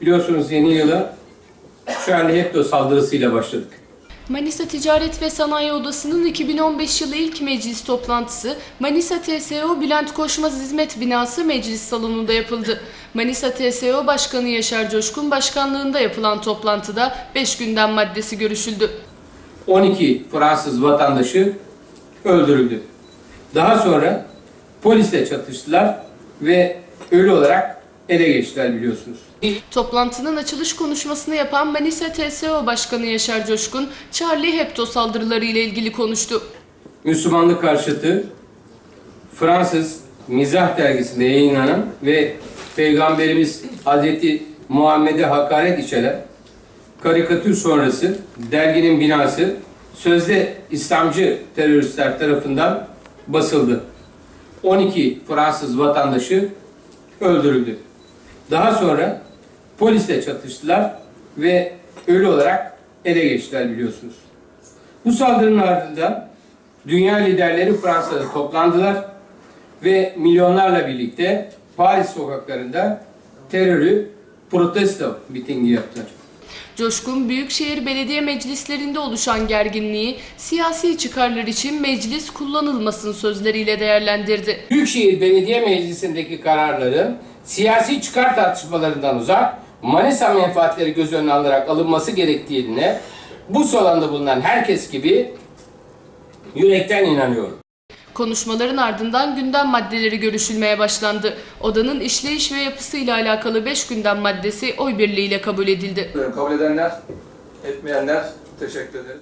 Biliyorsunuz yeni yıla Charlie Hebdo saldırısıyla başladık. Manisa Ticaret ve Sanayi Odası'nın 2015 yılı ilk meclis toplantısı Manisa TSO Bülent Koşmaz Hizmet Binası Meclis Salonu'nda yapıldı. Manisa TSO Başkanı Yaşar Coşkun başkanlığında yapılan toplantıda 5 gündem maddesi görüşüldü. 12 Fransız vatandaşı öldürüldü. Daha sonra polisle çatıştılar ve ölü olarak ele geçtiler biliyorsunuz. Toplantının açılış konuşmasını yapan Manisa TSO Başkanı Yaşar Coşkun, Charlie Hebdo saldırıları ile ilgili konuştu. Müslümanlık karşıtı Fransız Mizah dergisinde yayınlanan ve Peygamberimiz Hazreti Muhammed'e hakaret içeren karikatür sonrası derginin binası sözde İslamcı teröristler tarafından basıldı. 12 Fransız vatandaşı öldürüldü. Daha sonra polisle çatıştılar ve ölü olarak ele geçtiler biliyorsunuz. Bu saldırının ardından dünya liderleri Fransa'da toplandılar ve milyonlarla birlikte Paris sokaklarında terörü protesto mitingi yaptılar. Coşkun, Büyükşehir Belediye Meclislerinde oluşan gerginliği siyasi çıkarlar için meclis kullanılmasın sözleriyle değerlendirdi. Büyükşehir Belediye Meclisi'ndeki kararların siyasi çıkar tartışmalarından uzak, Manisa menfaatleri göz önüne alınarak alınması gerektiğine bu salonda bulunan herkes gibi yürekten inanıyorum. Konuşmaların ardından gündem maddeleri görüşülmeye başlandı. Odanın işleyiş ve yapısıyla alakalı 5 gündem maddesi oy birliğiyle kabul edildi. Kabul edenler, etmeyenler teşekkür ederiz.